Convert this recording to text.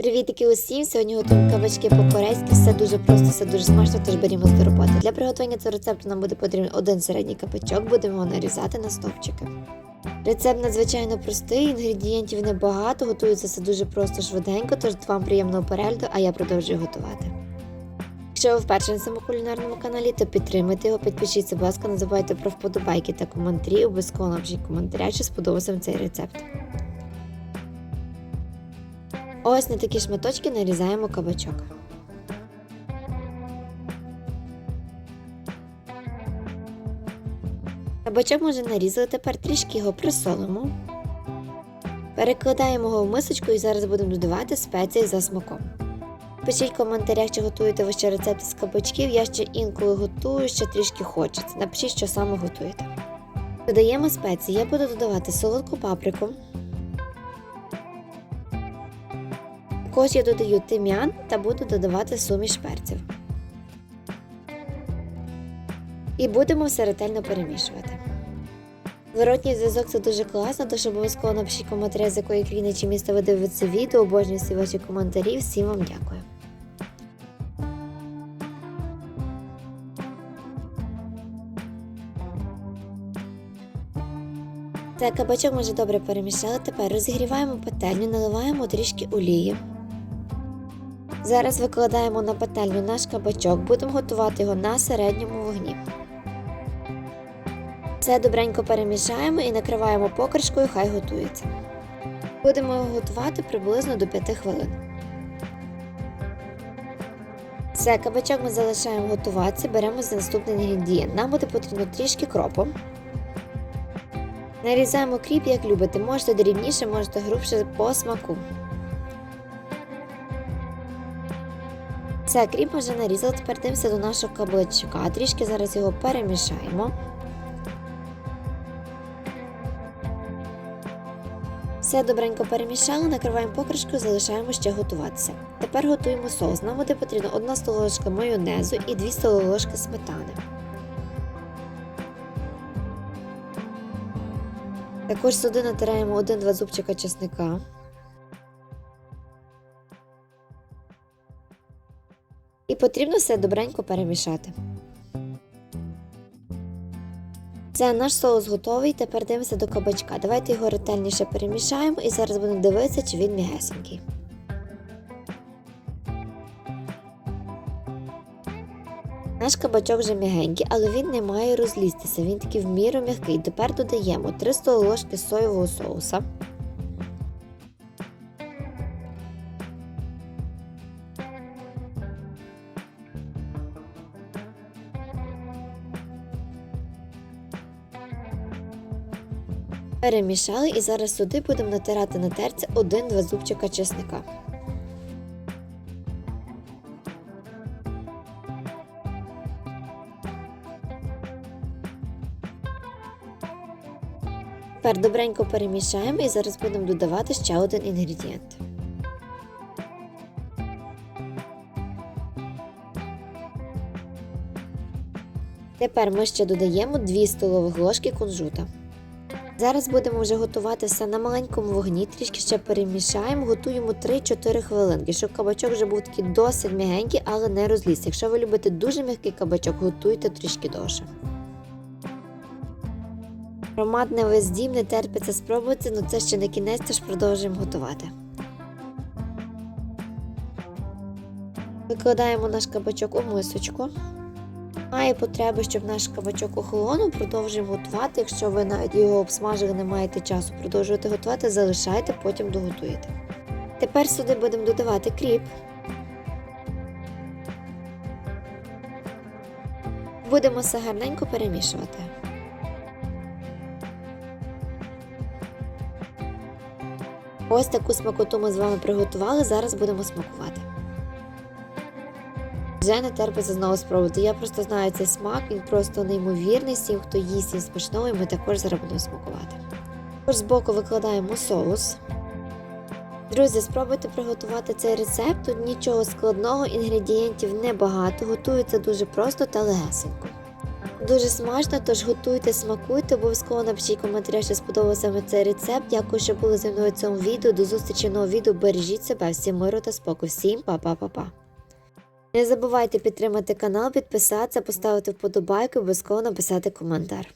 Привітики усім! Сьогодні готуємо кабачки по-корейськи. Все дуже просто, все дуже смачно, тож берімо до роботи. Для приготування цього рецепту нам буде потрібен один середній кабачок, будемо його нарізати на стовпчики. Рецепт надзвичайно простий, інгредієнтів небагато, готується все дуже просто швиденько, тож вам приємного перегляду, а я продовжую готувати. Якщо ви вперше на цьому кулінарному каналі, то підтримайте його, підпишіться, будь ласка, не забувайте про вподобайки та коментарі, обов'язково напишіть коментаря, чи сподобався вам цей рецепт. Ось на такі шматочки нарізаємо кабачок. Кабачок може нарізали, тепер трішки його присолимо. Перекладаємо його в мисочку і зараз будемо додавати спеції за смаком. Пишіть в коментарях, чи готуєте ви ще рецепти з кабачків. Я ще інколи готую, ще трішки хочеться. Напишіть, що саме готуєте. Додаємо спеції. Я буду додавати солодку паприку. Також я додаю тим'ян та буду додавати суміш перців. І будемо все ретельно перемішувати. Зворотній зв'язок це дуже класно, тож обов'язково напишіть коментарі, з якої країни чи міста ви дивитеся відео. Обожнюю всі ваші коментарі. Всім вам дякую. Так, кабачок ми вже добре перемішали. Тепер розігріваємо пательню, наливаємо трішки олії. Зараз викладаємо на пательню наш кабачок, будемо готувати його на середньому вогні. Все добренько перемішаємо і накриваємо покришкою, хай готується. Будемо його готувати приблизно до 5 хвилин. Все, кабачок ми залишаємо готуватися, беремо за наступний інгредієнт. Нам буде потрібно трішки кропу. Нарізаємо кріп, як любите, можете дрібніше, можете грубше по смаку. Все, кріп вже нарізали, тепер дивимося до нашого каблучка. Трішки зараз його перемішаємо. Все добренько перемішали, накриваємо покришкою, залишаємо ще готуватися. Тепер готуємо соус. Нам буде потрібно 1 столова ложка майонезу і 2 столові ложки сметани. Також сюди натираємо 1-2 зубчика чесника. Потрібно все добренько перемішати. Це наш соус готовий. Тепер дивимося до кабачка. Давайте його ретельніше перемішаємо і зараз будемо дивитися, чи він м'ягесенький. Наш кабачок вже м'ягенький, але він не має розлізтися. Він такий в міру м'який. Тепер додаємо 3 столові ложки соєвого соуса. Перемішали і зараз сюди будемо натирати на терці 1-2 зубчика чесника. Тепер добренько перемішаємо і зараз будемо додавати ще один інгредієнт. Тепер ми ще додаємо 2 столових ложки кунжута. Зараз будемо вже готувати все на маленькому вогні, трішки ще перемішаємо, готуємо 3-4 хвилинки, щоб кабачок вже був такий досить м'ягенький, але не розліз. Якщо ви любите дуже м'який кабачок, готуйте трішки довше. Аромат не весь дім, не терпиться спробувати, але це ще не кінець, тож продовжуємо готувати. Викладаємо наш кабачок у мисочку. Має потреби, щоб наш кабачок охолонув, продовжуємо готувати. Якщо ви навіть його обсмажили, не маєте часу продовжувати готувати, залишайте, потім доготуєте. Тепер сюди будемо додавати кріп. Будемо все гарненько перемішувати. Ось таку смакоту ми з вами приготували, зараз будемо смакувати. Вже не терпиться знову спробувати. Я просто знаю цей смак, він просто неймовірний сів, хто їсть він смачного, і ми також зараз будемо смакувати. Тож збоку викладаємо соус. Друзі, спробуйте приготувати цей рецепт. Тут нічого складного, інгредієнтів небагато, готується дуже просто та легесенько. Дуже смачно, тож готуйте, смакуйте, обов'язково напишіть коментарі, що сподобався вам цей рецепт. Дякую, що були зі мною в цьому відео. До зустрічі в новому відео. Бережіть себе, всім миру та споку. Всім па-па-па-па. Не забувайте підтримати канал, підписатися, поставити вподобайку, обов'язково написати коментар.